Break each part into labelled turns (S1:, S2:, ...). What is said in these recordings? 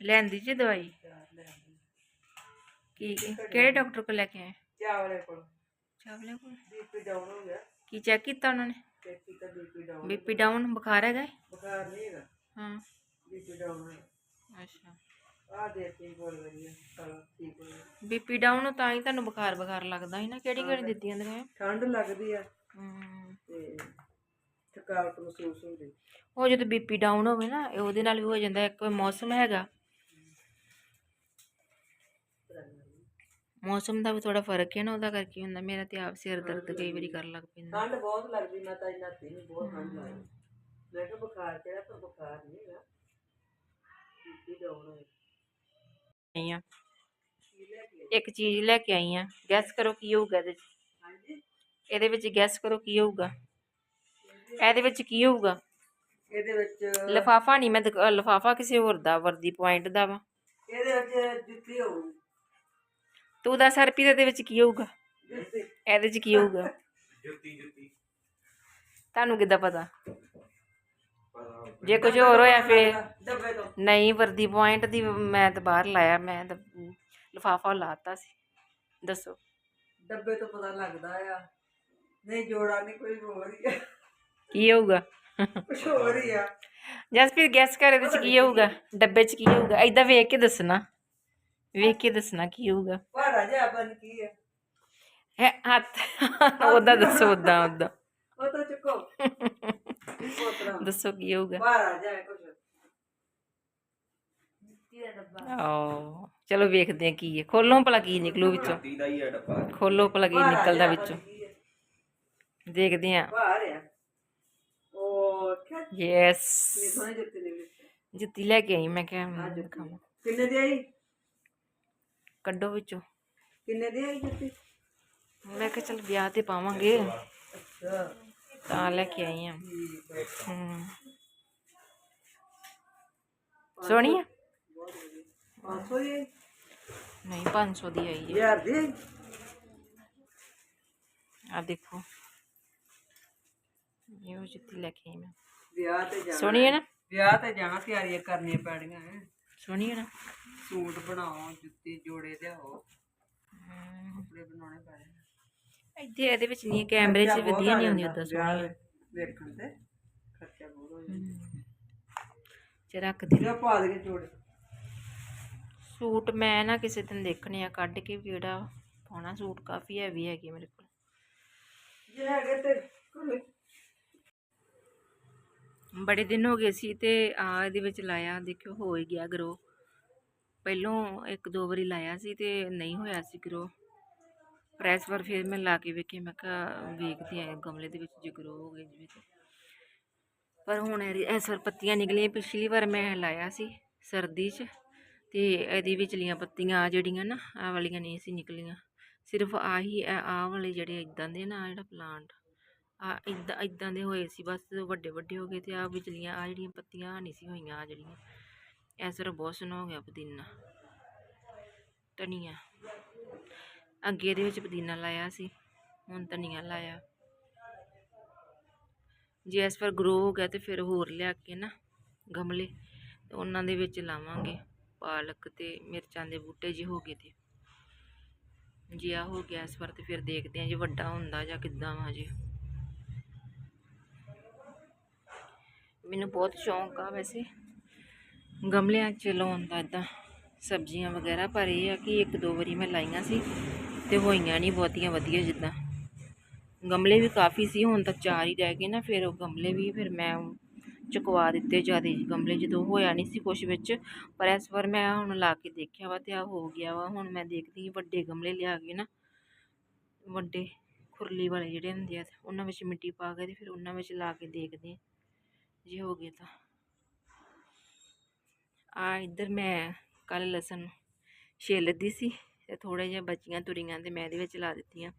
S1: ਲੈਂਦੀ ਜੀ ਦਵਾਈ? ਕੀ ਕਿਹੜੇ ਡਾਕਟਰ ਕੋਲ ਲੈ ਕੇ ਆਏ?
S2: ਚਾਵਲੇ ਕੋਲ।
S1: ਚਾਵਲੇ ਕੋਲ?
S2: ਬੀਪੀ ਡਾਊਨ ਹੋ ਗਿਆ।
S1: ਕੀ ਚੈੱਕ ਕੀਤਾ ਉਹਨਾਂ ਨੇ?
S2: ਚੈੱਕ ਕੀਤਾ ਬੀਪੀ ਡਾਊਨ
S1: ਬੀਪੀ ਡਾਊਨ ਬੁਖਾਰ ਹੈਗਾ ਹੈ?
S2: ਬੁਖਾਰ ਨਹੀਂ ਹੈਗਾ।
S1: ਹਾਂ।
S2: ਬੀਪੀ ਡਾਊਨ ਹੈ
S1: ਅੱਛਾ।
S2: ਆ ਦੇਤੀ ਗੋਲ ਵਧੀਆ ਚਲੋ ਠੀਕ ਹੋ ਗਿਆ।
S1: ਬੀਪੀ ਡਾਊਨ ਤਾਂ ਹੀ ਤੁਹਾਨੂੰ ਬੁਖਾਰ ਬੁਖਾਰ ਲੱਗਦਾ ਸੀ ਨਾ। ਕਿਹੜੀ ਕਿਹੜੀ ਦਿੱਤੀਆਂ ਨੇ
S2: ਠੰਡ ਲੱਗਦੀ ਆ।
S1: ਹੂੰ।
S2: ਤੇ ਥਕਾਵਟ ਮਹਿਸੂਸ ਹੁੰਦੀ।
S1: ਉਹ ਜਦੋਂ ਬੀਪੀ ਡਾਊਨ ਹੋਵੇ ਨਾ ਉਹਦੇ ਨਾਲ ਵੀ ਹੋ ਜਾਂਦਾ। ਇੱਕ ਮੌਸਮ ਹੈਗਾ। ਮੌਸਮ ਦਾ ਵੀ ਥੋੜਾ ਫ਼ਰਕ ਹੈ ਨਾ ਉਹਦਾ ਕਰਕੇ ਹੁੰਦਾ ਮੇਰਾ ਤੇ ਆਪ ਸਿਰ ਦਰਦ ਕਈ ਵਾਰੀ ਕਰਨ ਲੱਗ ਪੈਂਦਾ।
S2: ਠੰਡ ਬਹੁਤ ਲੱਗਦੀ ਮੈਂ ਤਾਂ ਇੰਨਾ ਨਹੀਂ ਬਹੁਤ ਠੰਡ ਲੱਗਦੀ। ਮੈਂ ਕਿਹਾ ਬੁਖਾਰ ਚੜਾ ਪਰ ਬੁਖਾਰ ਨਹੀਂ ਹੈਗਾ।
S1: ਆ
S2: ਕੀ ਲੈ ਕੇ ਆਈ?
S1: ਇੱਕ ਚੀਜ਼ ਲੈ ਕੇ ਆਈ ਆ ਗੈਸ ਕਰੋ ਕੀ ਹੋਊਗਾ ਇਹਦੇ 'ਚ।
S2: ਹਾਂਜੀ।
S1: ਇਹਦੇ ਵਿੱਚ ਗੈਸ ਕਰੋ ਕੀ ਹੋਊਗਾ। ਇਹਦੇ ਵਿੱਚ ਕੀ ਹੋਊਗਾ?
S2: ਇਹਦੇ ਵਿੱਚ
S1: ਲਫਾਫਾ ਨਹੀਂ ਮੈਂ ਲਫਾਫਾ ਕਿਸੇ ਹੋਰ ਦਾ ਵਰਦੀ ਪੁਆਇੰਟ ਦਾ ਵਾ।
S2: ਇਹਦੇ ਵਿੱਚ ਜੁੱਤੀ ਹੋਊਗੀ।
S1: ਤੂੰ ਦੱਸ ਹਰਪੀ ਦੇ ਵਿੱਚ ਕੀ ਹੋਊਗਾ?
S2: ਜੁੱਤੀ
S1: ਇਹਦੇ 'ਚ ਕੀ ਹੋਊਗਾ?
S3: ਜੁੱਤੀ ਜੁੱਤੀ।
S1: ਤੁਹਾਨੂੰ ਕਿੱਦਾਂ ਪਤਾ? ਜੇ ਕੁਝ ਹੋਰ ਹੋਇਆ ਫੇਰ
S2: ਡੱਬੇ ਤੋਂ
S1: ਨਹੀਂ ਵਰਦੀ ਪੁਆਇੰਟ ਦੀ ਮੈਂ ਤਾਂ ਬਾਹਰ ਲਾਇਆ ਮੈਂ ਤਾਂ ਲਫਾਫਾ ਲਾਤਾ ਸੀ। ਦੱਸੋ।
S2: ਡੱਬੇ ਤੋਂ ਪਤਾ ਲੱਗਦਾ ਆ। ਨਹੀਂ ਜੋੜਾ ਨਹੀਂ ਕੋਈ ਹੋਰ ਹੀ ਆ।
S1: ਕੀ ਹੋਊਗਾ?
S2: ਕੁਛ ਹੋਰ ਹੀ ਆ।
S1: ਜਸਪੀਰ ਗੈਸ ਕਰ ਇਹਦੇ 'ਚ ਕੀ ਹੋਊਗਾ? ਡੱਬੇ 'ਚ ਕੀ ਹੋਊਗਾ? ਐਦਾਂ ਵੇਖ ਕੇ ਦੱਸਣਾ। ਵੇਖ ਕੇ ਦੱਸਣਾ ਕੀ ਹੋਊਗਾ।
S2: ਭਾਰਾ ਜਿਹਾ ਬਣ ਕੀ ਆ।
S1: ਹੈ ਹੱਥ ਉਹਦਾ ਦੱਸੋ ਉਦਾਂ ਉਦਾਂ
S2: ਉਹ ਤਾਂ ਚੁੱਕੋ। ਪੋਤਰਾ
S1: ਦੱਸੋ ਕੀ ਹੋਊਗਾ।
S2: ਭਾਰਾ ਜਿਹਾ ਕੁਛ।
S1: ਓ ਚਲੋ ਵੇਖਦੇ ਆ ਕੀ ਹੈ। ਖੋਲੋ ਭਲਾ ਕੀ ਨਿਕਲੂ ਵਿੱਚੋਂ।
S3: ਦਾ ਹੀ ਡੱਬਾ।
S1: ਖੋਲੋ ਭਲਾ ਕੀ
S2: ਭਾਰਾ
S1: ਨਿਕਲਦਾ
S2: ਜਿਹਾ
S1: ਵਿੱਚੋਂ।
S2: ਕੀ?
S1: ਦੇਖਦੇ ਆ
S2: ਭਾਰ ਆ ਉਹ
S1: ਯੈਸ
S2: ਜੁੱਤੀ
S1: ਲੈ ਕੇ ਆਈ ਮੈਂ ਕਿਹਾ
S2: ਆ
S1: ਹਮ,
S2: ਜੁੱਤੀ।
S1: ਦਿਖਾਵਾਂ।
S2: ਕਿੰਨੇ ਦੀ ਆਈ?
S1: ਕੱਢੋ ਵਿੱਚੋਂ।
S2: ਕਿੰਨੇ ਦੀ ਆਈ ਜੁੱਤੀ?
S1: ਮੈਂ ਕਿਹਾ ਚਲ ਵਿਆਹ ਤੇ ਪਾਵਾਂਗੇ।
S2: ਅੱਛਾ
S1: ਤਾਂ ਲੈ ਕੇ ਆਈ ਆ।
S2: ਠੀਕ ਹੈ।
S1: ਹਮ ਸੋਹਣੀ ਆ?
S2: ਬਹੁਤ ਵਧੀਆ 500 ਦੀ ਆਈ।
S1: ਨਹੀਂ 500 ਦੀ ਆਈ ਹੈ
S2: ਹਜ਼ਾਰ ਦੀ ਆਈ?
S1: ਆ ਦੇਖੋ। ਇਹ ਉਹ ਜੁੱਤੀ ਲੈ ਕੇ ਆਈ ਮੈਂ।
S2: ਵਿਆਹ ਤੇ ਜਾਣਾ
S1: ਸੋਹਣੀ ਸੋਹਣੀ ਹੈ ਨਾ।
S2: ਸੂਟ ਬਣਾਓ ਜੁੱਤੀ ਜੋੜੇ ਲਿਆਓ। ਕੱਪੜੇ ਬਣਾਉਣੇ ਪੈਣੇ
S1: ਇੱਥੇ ਇਹਦੇ ਵਿੱਚ ਨਹੀਂ ਕੈਮਰੇ 'ਚ ਵਧੀਆ ਨਹੀਂ ਆਉਂਦੀ ਉਦਾਂ ਸੋਹਣੀ
S2: ਵੇਖਣ ਤੇ ਖਰਚਾ ਬਹੁਤ ਹੋ ਜਾਂਦਾ।
S1: ਚ ਰੱਖ ਦੇ
S2: ਜਿਹੜਾ ਪਾ ਦੇ ਜੋੜੇ?
S1: ਸੂਟ ਮੈਂ ਨਾ ਕਿਸੇ ਦਿਨ ਦੇਖਣੇ ਆ ਕੱਢ ਕੇ ਕਿਹੜਾ ਪਾਉਣਾ। ਸੂਟ ਕਾਫੀ ਹੈਵੀ ਹੈਗੇ ਮੇਰੇ ਕੋਲ।
S2: ਜੇ ਹੈਗੇ ਤੇ ਕੋਈ
S1: ਬੜੇ ਦਿਨ ਹੋ ਗਏ ਸੀ ਤੇ ਆ ਇਹਦੇ ਵਿੱਚ ਲਾਇਆ, ਦੇਖਿਓ ਹੋ ਹੀ ਗਿਆ ਗਰੋ ਪਹਿਲੋਂ ਇੱਕ ਦੋ ਵਾਰੀ ਲਾਇਆ ਸੀ ਤੇ ਨਹੀਂ ਹੋਇਆ ਸੀ ਗਰੋ ਪ੍ਰੈਸ ਪਰ ਫਿਰ ਮੈਂ ਲਾ ਕੇ ਵੇਖੇ, ਮੈਂ ਕਿਹਾ ਵੇਖਦੀ ਆ ਗਮਲੇ ਦੇ ਵਿੱਚ ਜੇ ਗਰੋ ਹੋ ਗਏ ਜਿਵੇਂ ਤੇ। ਪਰ ਹੁਣ ਇਹਦੀ- ਇਸ ਵਾਰ ਪੱਤੀਆਂ ਨਿਕਲੀਆਂ, ਪਿਛਲੀ ਵਾਰ ਮੈਂ ਲਾਇਆ ਸੀ ਸਰਦੀ 'ਚ ਤੇ ਇਹਦੀ ਵਿਚਲੀਆਂ ਪੱਤੀਆਂ ਆ ਜਿਹੜੀਆਂ ਨਾ, ਆ ਵਾਲੀਆਂ ਨਹੀਂ ਸੀ ਨਿਕਲੀਆਂ। ਸਿਰਫ ਆਹੀ, ਆ ਵਾਲੇ ਜਿਹੜੇ ਇਦਾਂ ਦੇ ਨਾ ਆਹ ਜਿਹੜਾ ਪਲਾਂਟ ਆ ਇਦਾਂ ਇਦਾਂ ਦੇ ਹੋਏ ਸੀ, ਬਸ ਵੱਡੇ ਵੱਡੇ ਹੋ ਗਏ ਤੇ ਆ ਵਿਚਲੀਆਂ ਆ ਜਿਹੜੀਆਂ ਪੱਤੀਆਂ ਆਹ ਨਹੀਂ ਸੀ ਹੋਈਆਂ ਆ ਜਿਹੜੀਆਂ। ਇਸ ਵਾਰ ਬਹੁਤ ਸੋਹਣਾ ਹੋ ਗਿਆ ਪੁਦੀਨਾ। ਧਨੀਆ। ਅੱਗੇ ਦੇ ਵਿੱਚ ਪੁਦੀਨਾ ਲਾਇਆ ਸੀ, ਹੁਣ ਧਨੀਆ ਲਾਇਆ। ਜੇ ਇਸ ਵਾਰ ਗਰੋ ਹੋ ਗਿਆ ਤੇ ਫਿਰ ਹੋਰ ਲਿਆ ਕੇ ਨਾ ਗਮਲੇ, ਤੇ ਉਹਨਾਂ ਦੇ ਵਿੱਚ ਲਾਵਾਂਗੇ ਪਾਲਕ ਤੇ ਮਿਰਚਾਂ ਦੇ ਬੂਟੇ ਜੇ ਹੋ ਗਏ ਤੇ। ਜੇ ਆ ਹੋ ਗਿਆ ਇਸ ਵਾਰ ਤੇ ਫਿਰ ਦੇਖਦੇ ਹਾਂ ਜੇ ਵੱਡਾ ਹੁੰਦਾ ਜਾਂ ਕਿੱਦਾਂ ਵਾ ਜੇ। ਮੈਨੂੰ ਬਹੁਤ ਸ਼ੌਂਕ ਆ ਵੈਸੇ। ਗਮਲਿਆਂ 'ਚ ਲਾਉਣ ਦਾ ਇਦਾਂ ਸਬਜ਼ੀਆਂ ਵਗੈਰਾ, ਪਰ ਇਹ ਆ ਕਿ ਇੱਕ ਦੋ ਵਾਰੀ ਮੈਂ ਲਾਈਆਂ ਸੀ ਤੇ ਹੋਈਆਂ ਨਹੀਂ ਬਹੁਤੀਆਂ ਵਧੀਆ ਜਿੱਦਾਂ। ਗਮਲੇ ਵੀ ਕਾਫੀ ਸੀ, ਹੁਣ ਤੱਕ ਚਾਰ ਹੀ ਰਹਿ ਗਏ ਨਾ, ਫਿਰ ਉਹ ਗਮਲੇ ਵੀ ਫਿਰ ਮੈਂ ਚੁਕਵਾ ਦਿੱਤੇ ਜਿਆਦੇ ਗਮਲੇ ਜਦੋਂ ਹੋਇਆ ਨਹੀਂ ਸੀ ਕੁਛ ਵਿੱਚ। ਪਰ ਇਸ ਵਾਰ ਮੈਂ ਹੁਣ ਲਾ ਕੇ ਦੇਖਿਆ ਵਾ ਤੇ ਆ ਹੋ ਗਿਆ ਵਾ, ਹੁਣ ਮੈਂ ਦੇਖਦੀ ਹਾਂ ਵੱਡੇ ਗਮਲੇ ਲਿਆ ਕੇ ਨਾ। ਵੱਡੇ ਖੁਰਲੀ ਵਾਲੇ ਜਿਹੜੇ ਹੁੰਦੇ ਆ, ਉਹਨਾਂ ਵਿੱਚ ਮਿੱਟੀ ਪਾ ਕੇ ਤੇ ਫਿਰ ਉਹਨਾਂ ਵਿੱਚ ਲਾ ਕੇ ਦੇਖਦੇ ਹਾਂ। ਜੇ ਹੋ ਗਏ ਤਾਂ। ਆ ਇੱਧਰ ਮੈਂ ਕੱਲ ਲਸਣ ਛਿੱਲਦੀ ਸੀ ਤੇ ਥੋੜੇ ਜਿਹਾ ਬਚੀਆਂ ਤੁਰੀਆਂ ਤੇ ਮੈਂ ਇਹਦੇ ਵਿੱਚ ਲਾ ਦਿੱਤੀਆਂ।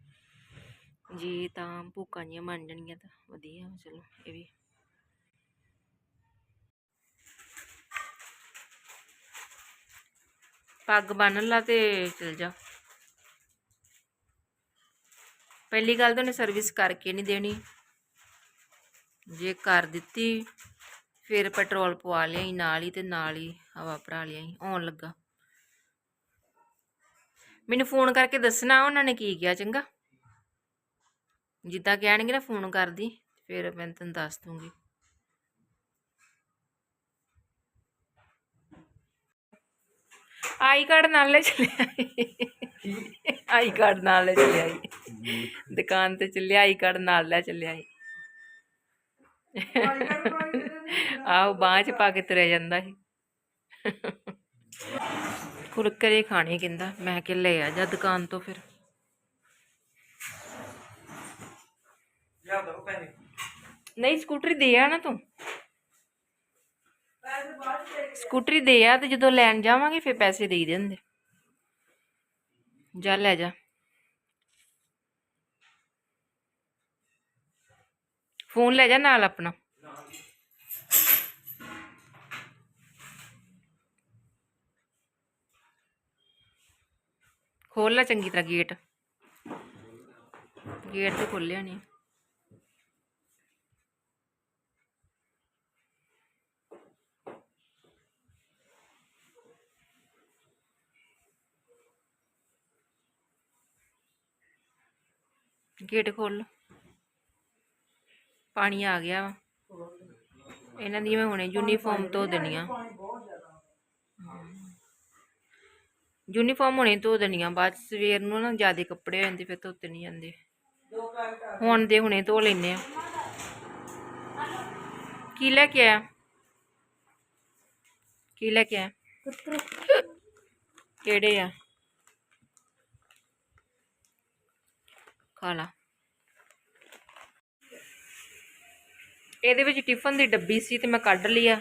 S1: ਜੀ ਤਾਂ ਭੁੱਕਾਂ ਜੀਆਂ ਬਣ ਜਾਣਗੀਆਂ ਤਾਂ ਵਧੀਆ, ਚਲੋ ਇਹ ਵੀ। ਪੱਗ ਬੰਨ ਲਾ ਤੇ ਚਲ ਜਾ। ਪਹਿਲੀ ਗੱਲ ਤਾਂ ਉਹਨੇ ਸਰਵਿਸ ਕਰਕੇ ਨਹੀਂ ਦੇਣੀ। ਜੇ ਕਰ ਦਿੱਤੀ, ਫਿਰ ਪੈਟਰੋਲ ਪਵਾ ਲਿਆ ਸੀ ਨਾਲ ਹੀ ਤੇ ਨਾਲ ਹੀ ਹਵਾ ਭਰਾ ਲਿਆ ਸੀ ਆਉਣ ਲੱਗਾ ਮੈਨੂੰ ਫੋਨ ਕਰਕੇ ਦੱਸਣਾ ਉਹਨਾਂ ਨੇ ਕੀ ਕਿਹਾ, ਚੰਗਾ ਜਿੱਦਾਂ ਕਹਿਣਗੇ ਨਾ ਫੋਨ ਕਰਦੀ, ਫਿਰ ਮੈਂ ਤੈਨੂੰ ਦੱਸ ਦੂੰਗੀ ਆਈ ਕਾਰਡ ਨਾਲ ਲੈ ਚੱਲਿਆ ਆਈ ਕਾਰਡ ਨਾਲ ਲੈ ਚੱਲਿਆ ਈ। ਦੁਕਾਨ ਤੇ ਚੱਲਿਆ, ਆਈ ਕਾਰਡ ਨਾਲ ਲੈ ਚੱਲਿਆ ਈ। ਆਹੋ ਬਾਂਹ ਚ ਪਾ ਕੇ ਤੁਰਿਆ ਜਾਂਦਾ ਸੀ। ਕੁਰਕਰੇ ਖਾਣੇ ਕਹਿੰਦਾ ਮੈਂ ਕਿ ਲੈ ਆ ਜਾ ਦੁਕਾਨ ਤੋਂ ਫਿਰ। ਨਹੀਂ ਸਕੂਟਰੀ ਦੇ ਆ ਨਾ ਤੂੰ। ਸਕੂਟਰੀ ਦੇ ਆ ਤੇ ਜਦੋਂ ਲੈਣ ਜਾਵਾਂਗੇ ਫਿਰ ਪੈਸੇ ਦੇ ਹੀ ਦਿੰਦੇ। ਜਾ ਲੈ ਜਾ। ਫੋਨ ਲੈ ਜਾ ਨਾਲ ਆਪਣਾ। ਖੋਲ ਲੈ ਚੰਗੀ ਤਰ੍ਹਾਂ ਗੇਟ ਗੇਟ ਤੇ ਖੋਲਿਆ ਨਹੀਂ ਗੇਟ ਖੋਲ। ਪਾਣੀ ਆ ਗਿਆ। ਵਾ ਇਹਨਾਂ ਦੀ ਮੈਂ ਹੁਣੇ ਯੂਨੀਫਾਰਮ ਧੋ ਦੇਣੀਆਂ ਯੂਨੀਫਾਰਮ ਹੁਣੇ ਧੋ ਦੇਣੀਆਂ ਬਾਅਦ 'ਚ ਸਵੇਰ ਨੂੰ ਨਾ ਜ਼ਿਆਦਾ ਕੱਪੜੇ ਹੋ ਜਾਂਦੇ ਫਿਰ ਧੋਤੇ ਨਹੀਂ ਜਾਂਦੇ। ਹੁਣ ਦੇ ਹੁਣੇ ਧੋ ਲੈਨੇ ਆ। ਕੀ ਲੈ ਕੇ ਆਇਆ? ਕੀ ਲੈ ਕੇ ਆਇਆ? ਕਿਹੜੇ ਆ? ਖਾ ਲਾ। ਇਹਦੇ ਵਿੱਚ ਟਿਫਨ ਦੀ ਡੱਬੀ ਸੀ ਤੇ ਮੈਂ ਕੱਢ ਲਿਆ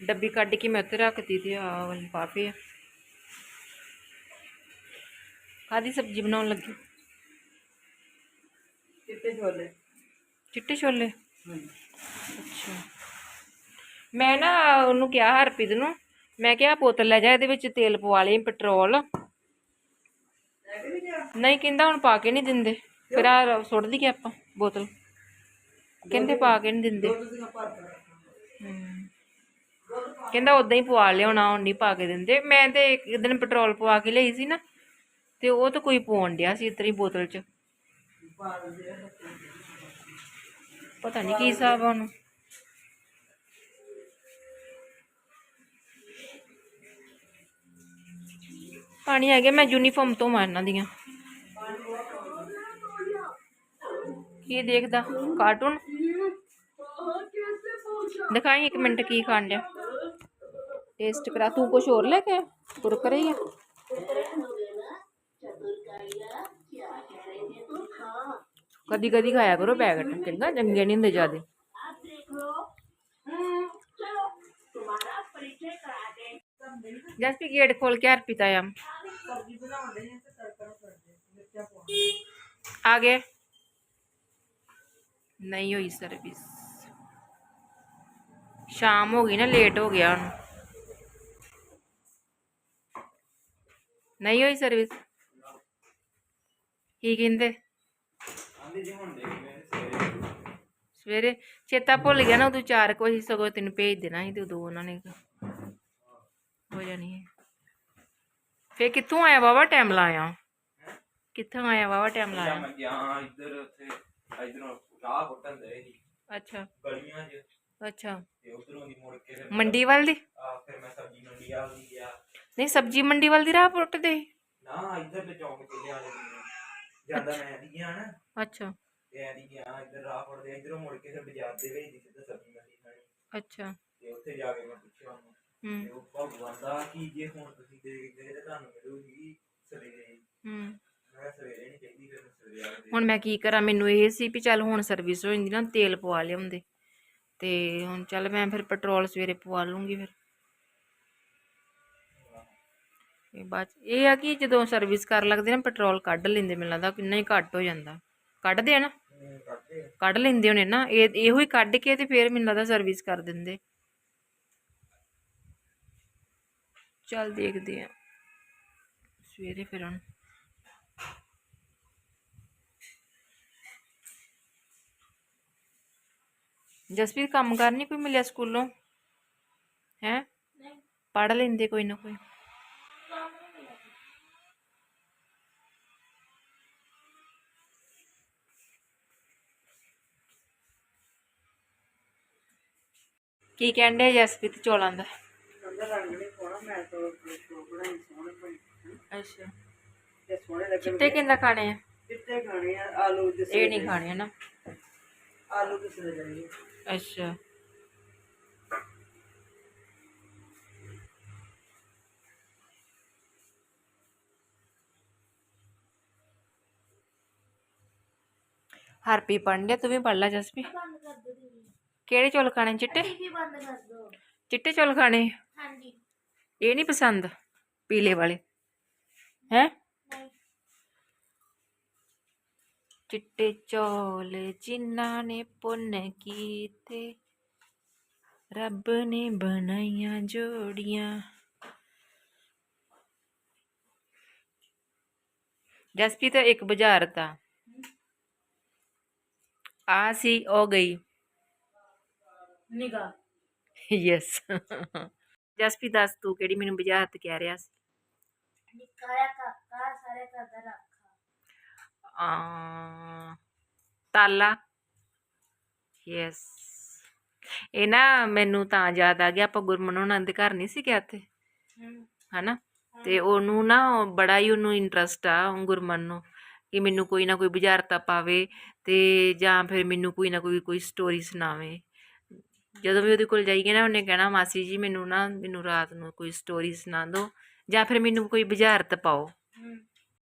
S1: ਡੱਬੀ ਕੱਢ ਕੇ ਮੈਂ ਉੱਤੇ ਰੱਖਤੀ ਤੇ ਆ ਵਾਲੀ ਲਿਫਾਫੇ ਆ। ਕਾਦੀ ਸਬਜ਼ੀ ਬਣਾਉਣ ਲੱਗੀ?
S2: ਚਿੱਟੇ ਛੋਲੇ।
S1: ਚਿੱਟੇ ਛੋਲੇ? ਅੱਛਾ। ਮੈਂ ਨਾ ਉਹਨੂੰ ਕਿਹਾ ਹਰਪ੍ਰੀਤ ਨੂੰ ਮੈਂ ਕਿਹਾ ਬੋਤਲ ਲੈ ਜਾ ਇਹਦੇ ਵਿੱਚ ਤੇਲ ਪਵਾ ਲਈ ਪੈਟਰੋਲ।
S2: ਨਹੀਂ
S1: ਕਹਿੰਦਾ ਹੁਣ ਪਾ ਕੇ ਨਹੀਂ ਦਿੰਦੇ। ਫਿਰ ਆ ਸੁੱਟ ਦਈਏ ਆਪਾਂ ਬੋਤਲ। ਕਹਿੰਦੇ ਪਾ ਕੇ ਨਹੀਂ ਦਿੰਦੇ। ਕਹਿੰਦਾ ਉਦਾਂ ਹੀ ਪਵਾ ਲਿਆਉਣਾ ਹੁਣ ਨਹੀਂ ਪਾ ਕੇ ਦਿੰਦੇ। ਮੈਂ ਤੇ ਇੱਕ ਦਿਨ ਪੈਟਰੋਲ ਪਵਾ ਕੇ ਲਈ ਸੀ ਨਾ ਤੇ ਉਹ ਤਾਂ ਕੋਈ ਪਾਉਣ ਡਿਆ ਸੀ ਇਤਰੀ ਬੋਤਲ 'ਚ। ਪਤਾ ਨਹੀਂ ਕੀ ਹਿਸਾਬ ਆ ਉਹਨੂੰ। ਪਾਣੀ ਆ ਗਿਆ ਮੈਂ ਯੂਨੀਫਾਰਮ ਤੋਂ ਮਾਰਨਾ ਦੀਆਂ। ਕੀ ਦੇਖਦਾ? ਕਾਰਟੂਨ? ਦਿਖਾਈ ਇੱਕ ਮਿੰਟ ਕੀ ਖਾਣ ਡਿਆ ਟੇਸਟ ਕਰਾ ਤੂੰ ਕੁਝ ਹੋਰ ਲੈ ਕੇ ਕੁਰਕਰੇ ਹੀ ਆ ਕਦੀ ਕਦੀ ਖਾਇਆ ਕਰੋ ਪੈਕਟ ਚੰਗਾ ਚੰਗੇ ਨਹੀਂ ਹੁੰਦੇ ਜਿਆਦੇ ਜਸਪੀ ਗੇਟ ਖੋਲ ਕੇ ਹਰਪੀਤਾ ਆ
S2: ਸਬਜ਼ੀ ਬਣਾਉਣ
S1: ਸ਼ਾਮ ਹੋ ਗਈ ਨਾ ਲੇਟ ਹੋ ਗਿਆ ਹੁਣ। ਨਹੀਂ ਹੋਈ ਸਰਵਿਸ ਕੀ ਕਹਿੰਦੇ?
S3: ਸਵੇਰੇ
S1: ਚੇਤਾ ਭੁੱਲ ਗਿਆ ਨਾ ਉਦੋਂ ਚਾਰ ਕੁ ਵਜੇ ਸਗੋਂ ਤੈਨੂੰ ਭੇਜ ਦੇਣਾ ਸੀ ਤੇ ਉਦੋਂ ਉਹਨਾਂ ਨੇ ਹੋ ਜਾਣੀ ਹੈ। ਫੇਰ ਕਿੱਥੋਂ ਆਇਆ ਵਾਵਾ ਟਾਈਮ ਲਾਇਆ? ਕਿੱਥੋਂ ਆਇਆ ਵਾਵਾ ਟਾਈਮ ਲਾਇਆ?
S3: ਮੈਂ ਗਿਆ ਇੱਧਰ ਉੱਥੇ ਇਧਰੋਂ ਰਾਹ ਘੁੱਟਣ ਦੇ
S1: ਅੱਛਾ।
S3: ਗਲੀਆਂ 'ਚ।
S1: ਅੱਛਾ।
S3: ਤੇ ਉਧਰੋਂ ਦੀ ਮੁੜ ਕੇ ਫਿਰ
S1: ਮੰਡੀ ਵੱਲ ਦੀ?
S3: ਆ ਫਿਰ ਮੈਂ ਸਬਜ਼ੀ ਮੰਡੀ ਆ ਗਈ ਗਿਆ।
S1: ਨਹੀਂ ਸਬਜੀ ਮੰਡੀ ਵੱਲ ਦੀ ਰਾਹ ਪੁੱਟਦੇ?
S3: ਨਾ ਇੱਧਰ ਦੇ ਚੌਂਕ ਚੱਲੇ ਆਲੇ ਜਾਂਦਾ ਮੈਂ ਦੀ ਗਿਆ ਨਾ।
S1: ਅੱਛਾ।
S3: ਤੇ ਐਂ ਦੀ ਗਿਆ ਇੱਧਰ ਰਾਹ ਫੜਦੇ ਇਧਰੋਂ ਮੁੜ ਕੇ ਫਿਰ ਬਾਜ਼ਾਰ ਦੇ ਵਿੱਚ ਦੀ ਸਿੱਧਾ ਸਬਜ਼ੀ ਮੰਡੀ ਖਾਣੀ।
S1: ਅੱਛਾ।
S3: ਤੇ ਉੱਥੇ ਜਾ ਕੇ ਮੈਂ ਪੁੱਛਿਆ ਉਹਨੂੰ
S1: ਹੂੰ।
S3: ਤੇ ਉਹ ਭਗਵਾਨ ਦਾ ਕੀ ਜੇ ਹੁਣ ਤੁਸੀਂ ਦੇਖਦੇ ਤੇ ਤੁਹਾਨੂੰ ਮਿਲੂਗੀ ਸਵੇਰੇ।
S1: ਹੂੰ।
S3: ਮੈਂ ਕਿਹਾ ਸਵੇਰੇ ਨਹੀਂ ਚਾਹੀਦੀ ਫਿਰ ਮੈਂ ਸਵੇਰੇ ਆ ਕੇ
S1: ਹੁਣ ਮੈਂ ਕੀ ਕਰਾਂ ਮੈਨੂੰ ਇਹ ਸੀ ਵੀ ਚੱਲ ਹੁਣ ਸਰਵਿਸ ਹੋ ਜਾਂਦੀ ਨਾ ਤੇਲ ਪਵਾ ਲਿਆਉਂਦੇ। ਤੇ ਹੁਣ ਚੱਲ ਮੈਂ ਫਿਰ ਪੈਟਰੋਲ ਸਵੇਰੇ ਪਵਾ ਲੂੰਗੀ ਫਿਰ। ਇਹ ਬਾਅਦ 'ਚ- ਇਹ ਆ ਕਿ ਜਦੋਂ ਸਰਵਿਸ ਕਰ ਲੱਗਦੇ ਨਾ ਪੈਟਰੋਲ ਕੱਢ ਲੈਂਦੇ ਮੈਨੂੰ ਲੱਗਦਾ ਕਿੰਨਾ ਹੀ ਘੱਟ ਹੋ ਜਾਂਦਾ। ਕੱਢਦੇ ਆ ਨਾ? ਕੱਢ ਲੈਂਦੇ ਹੋਣੇ ਨਾ, ਇਹ, ਇਹੋ ਹੀ ਕੱਢ ਕੇ ਤੇ ਫਿਰ ਮੈਨੂੰ ਲੱਗਦਾ ਸਰਵਿਸ ਕਰ ਦਿੰਦੇ। ਚੱਲ ਦੇਖਦੇ ਆ। ਸਵੇਰੇ ਫਿਰ ਹੁਣ। ਜਸਪੀਤ ਕੰਮ ਕਰ ਨਹੀਂ ਕੋਈ ਮਿਲਿਆ ਸਕੂਲੋਂ? ਹੈ? ਪੜ ਲੈਂਦੇ ਕੋਈ ਨਾ ਕੋਈ। ਕੀ ਕਹਿੰਦੇ ਜਸਪੀਤ ਚੋਲਾਂ ਦਾ? ਅੱਛਾ। ਚਿੱਟੇ ਕਿੰਦਾ ਖਾਣੇ ਆ?
S2: ਚਿੱਟੇ ਖਾਣੇ ਆ ਆਲੂ ਦੇ
S1: ਇਹ ਨਹੀਂ ਖਾਣੇ ਨਾ
S2: ਆਲੂ ਕਿਸ ਨੇ ਜਾਈਏ
S1: ਅੱਛਾ ਹਰਪੀ ਪੜ੍ਹਨ ਡਿਆ ਤੂੰ ਵੀ ਪੜ੍ਹ ਲੈ ਜਸਪੀ
S4: ਬੰਦ ਕਰ ਦੋ ਦੀਦੀ
S1: ਕਿਹੜੇ ਚੌਲ ਖਾਣੇ ਚਿੱਟੇ
S4: ਟੀਵੀ ਬੰਦ ਕਰ ਦੋ
S1: ਚਿੱਟੇ ਚੌਲ ਖਾਣੇ
S4: ਹਾਂਜੀ
S1: ਇਹ ਨਹੀਂ ਪਸੰਦ ਪੀਲੇ ਵਾਲੇ ਹੈ
S4: ਨਹੀਂ
S1: ਚਿੱਟੇ ਚੌਲ ਜਿਨ੍ਹਾਂ ਨੇ ਪੁੰਨ ਕੀਤੇ। ਰੱਬ ਨੇ ਬਣਾਈਆਂ ਜੋੜੀਆਂ। ਜਸਪੀ ਤਾਂ ਇੱਕ ਬਾਜ਼ਾਰ ਤਾ ਆ ਸੀ ਉਹ ਗਈ।
S4: ਨਿਗਾ
S1: ਯੈਸ ਜਸਪੀ ਦੱਸ ਤੂੰ ਕਿਹੜੀ ਮੈਨੂੰ ਬਾਜ਼ਾਰ ਤੇ ਕਹਿ ਰਿਹਾ ਸੀ?
S4: ਨਿਕਾਇਆ ਕਾਕਾ ਸਾਰੇ
S1: ਆ ਤਾਲਾ। ਯੈਸ ਇਹ ਨਾ ਮੈਨੂੰ ਤਾਂ ਯਾਦ ਆ ਗਿਆ ਆਪਾਂ ਗੁਰਮਨ ਉਹਨਾਂ ਦੇ ਘਰ ਨਹੀਂ ਸੀ ਗਿਆ ਤੇ ਹਨਾ? ਤੇ ਉਹਨੂੰ ਨਾ ਬੜਾ ਹੀ ਉਹਨੂੰ ਇੰਟਰਸਟ ਆ ਉਹ ਗੁਰਮਨ ਨੂੰ ਕਿ ਮੈਨੂੰ ਕੋਈ ਨਾ ਕੋਈ ਬੁਝਾਰਤਾ ਪਾਵੇ ਤੇ ਜਾਂ ਫਿਰ ਮੈਨੂੰ ਕੋਈ ਨਾ ਕੋਈ ਕੋਈ ਸਟੋਰੀ ਸੁਣਾਵੇ। ਜਦੋਂ ਵੀ ਉਹਦੇ ਕੋਲ ਜਾਈਏ ਨਾ ਉਹਨੇ ਕਹਿਣਾ ਮਾਸੀ ਜੀ ਮੈਨੂੰ ਨਾ ਮੈਨੂੰ ਰਾਤ ਨੂੰ ਕੋਈ ਸਟੋਰੀ ਸੁਣਾ ਦਿਓ ਜਾਂ ਫਿਰ ਮੈਨੂੰ ਕੋਈ ਬੁਝਾਰਤ ਪਾਓ।